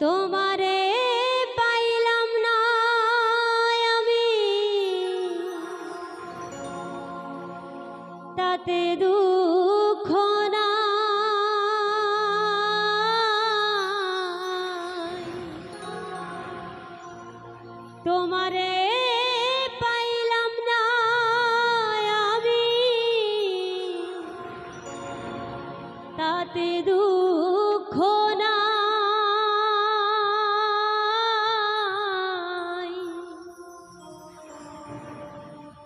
তোমারে পাইলাম না আমি। তাতে দুঃখ তোমারে পাইলাম না আমি। তাতে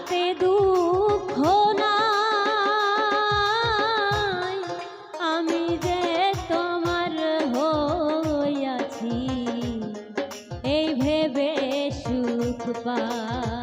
তাতে দুঃখ নাই। আমি যে তোমার হইয়াছি এই ভেবে সুখ পাই।